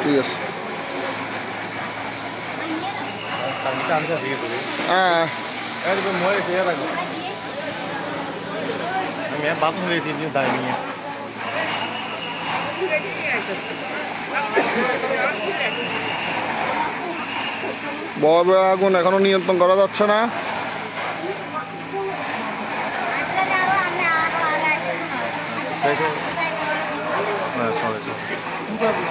ঠিক আছে হ্যাঁ দাঁড়িয়ে নিয়ে বড় আগুন এখনও নিয়ন্ত্রণ করা যাচ্ছে না হ্যাঁ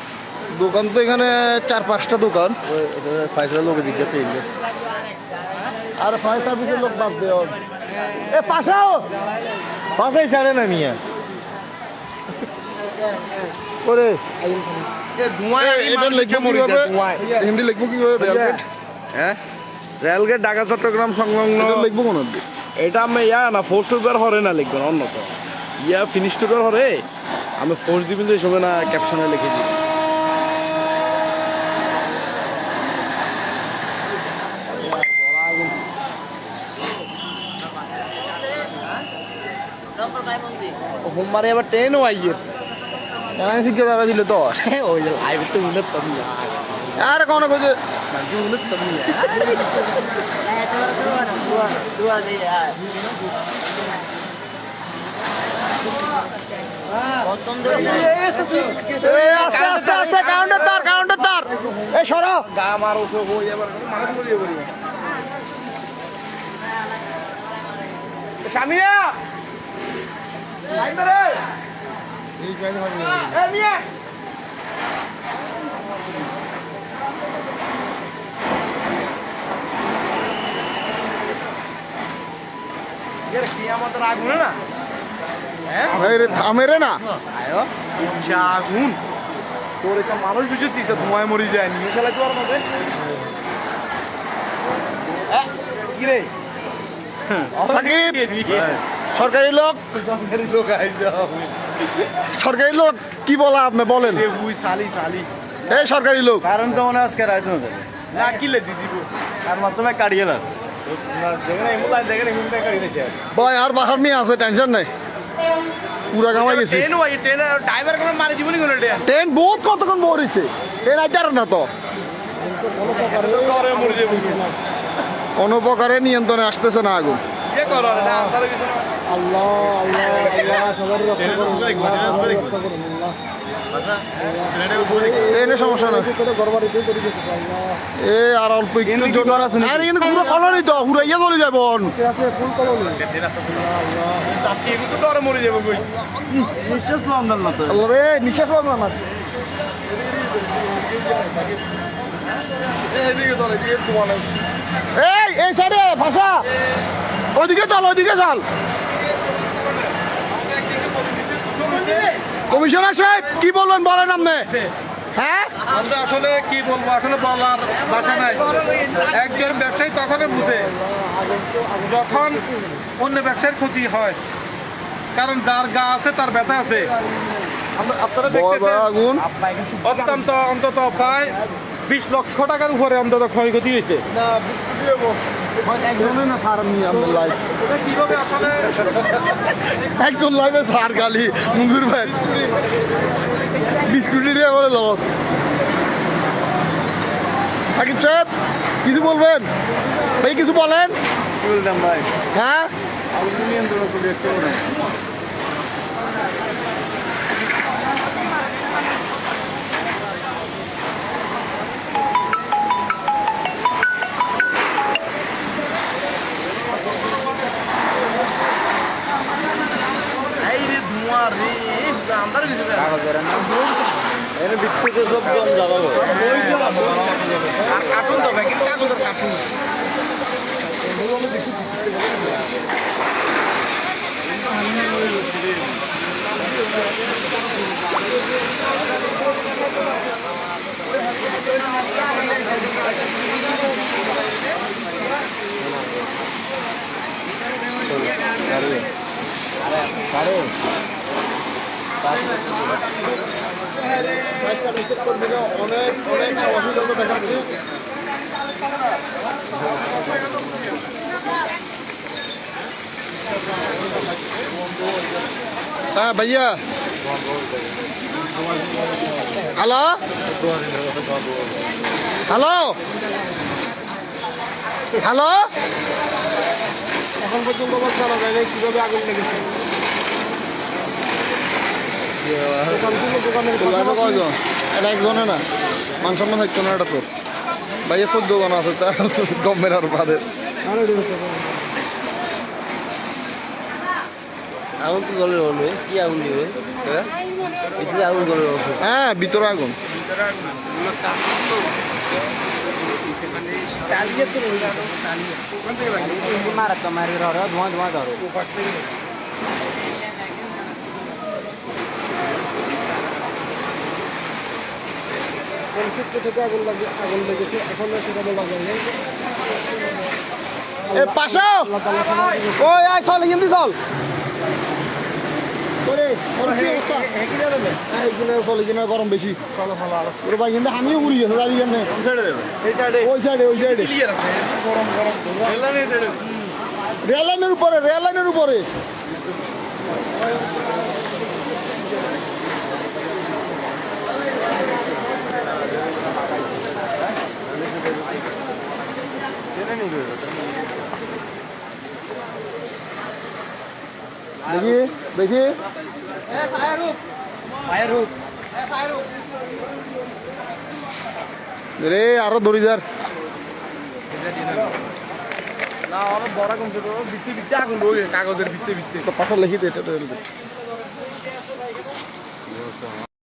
দোকান তো এখানে চার পাঁচটা দোকান। লোক জিজ্ঞাসা আর সার্ভিসের লোক বাদ দেওয়া এ পাশাও! পাশাই ছাড়ে না মিয়া। হিন্দি লিখব কীভাবে হ্যাঁ? রেলগেট ঢাকা চট্টগ্রাম সংলগ্ন লিখব কোন? এটা আমি ইয়া না ফোর্স টুকার হরে না লিখবেন অন্য তো ইয়া ফিনিশ টুকার হরে? আমি ফোর্স দিবেন তো এসবে না ক্যাপশনে লিখে দিই হোমবারে আবার ট্রেনও আইয়ে। এখানে শিখে দাঁড়া ছিল তো। ওই লাইভ তো উন্নত তবে আর কোন কইছে? উন্নত সরো। গা হয়ে যাবার মানুষ বলিয়ে বলি স্বামীরা লাইন রে এ মিয়া এর কি আমাদের আগুন না আগুন তোর একটা মানুষ বুঝেছি তো ধোঁয়ায় মরি যায় নিয়ে চালাতে পারো মধ্যে কি রে সাকিব সরকারি লোক? লোক আইসা সরকারি লোক কি বলা আপনি বলেন? এই সরকারি লোক। কারণ তো মনে আজকে রাইতো না কিলে দিদি তার মাধ্যমে কাটিয়ে না ভাই আর বাহার নিয়ে আছে টেনশন নাই। পুরা গেছি। ট্রেন ওই ট্রেন ড্রাইভার কোনো মারি জীবনই কোনো ট্রেন ট্রেন বহুত কতক্ষণ মরিছে? ট্রেন আইতার না তো। কোনো প্রকারে নিয়ন্ত্রণে আসতেছে না আগুন। আল্লাহ আল্লাহ আল্লাহ সবারই রক্ষা করুন আল্লাহ সবারই রক্ষা করুন আল্লাহ। সমস্যা না এ আর অল্প একটু আছে নাকি? কিন্তু পুরো কলোনি তো হুরাইয়া চলে যাব। কিন্তু ডরে মরে যাব কই নিঃশ্বাস না তো না এই এই সাইডে ভাষা। ওইদিকে চল ওইদিকে চল। কমিশনার সাহেব কি বলবেন বলেন আপনি? হ্যাঁ? আমরা আসলে কি বলব? আসলে বলার ভাষা নাই। একজন ব্যবসায়ী তখনই বুঝে যখন অন্য ব্যবসায়ীর ক্ষতি হয়। কারণ যার গা আছে তার ব্যথা আছে। আপনারা দেখতেছেন অত্যন্ত অন্তত প্রায় বিশ লক্ষ টাকার উপরে অন্তত ক্ষয়ক্ষতি হয়েছে। একজনই সার নিয়ে আমরা লাইভ এটা কীভাবে আসলে একজন লাইভে সার গালি মুজুর ভাই। বিস্কুটি দিয়ে বলে লস সাকিব সাহেব কিছু বলবেন? ভাই কিছু বলেন? বললাম ভাই। হ্যাঁ? এর ভিত্তিতে সব জন জ্বালাবো কাটুন তো ভাই কার্টুন অনেক অনেক অসুবিধা দেখাচ্ছি। হ্যাঁ ভাইয়া। হ্যালো? হ্যালো? হ্যালো? এখন পর্যন্ত আমার জানা যায় কীভাবে আগুন লেগেছে? এটা একজনে না এটা তোর ভাইয়া চোদ্দ জন আছে তা গমের আর বাদে আগুন তো কি আগুন দিবে এটি আগুন জলের ওষুধ হ্যাঁ ভিতরে আগুন মারা ধোঁয়া ধোঁয়া ধরো কোন সূত্র থেকে আগুন লাগে আগুন লেগেছে। এখন সেটা বলা যায় না এ পাশা ওই আয় চল হিন্দি চল। গরম বেশি। ওর ভাই কিন্তু আমিও উড়ি গেছে যাবি? কেন ওই সাইডে ওই সাইডে রেল লাইনের উপরে রেল লাইনের উপরে। দেখি। রে আরও দড়ি যার না বড় কমছে তো ভিত্তি ভিত্তি আগুন কাগজের ভিত্তি ভিত্তি পাশে লিখি এটা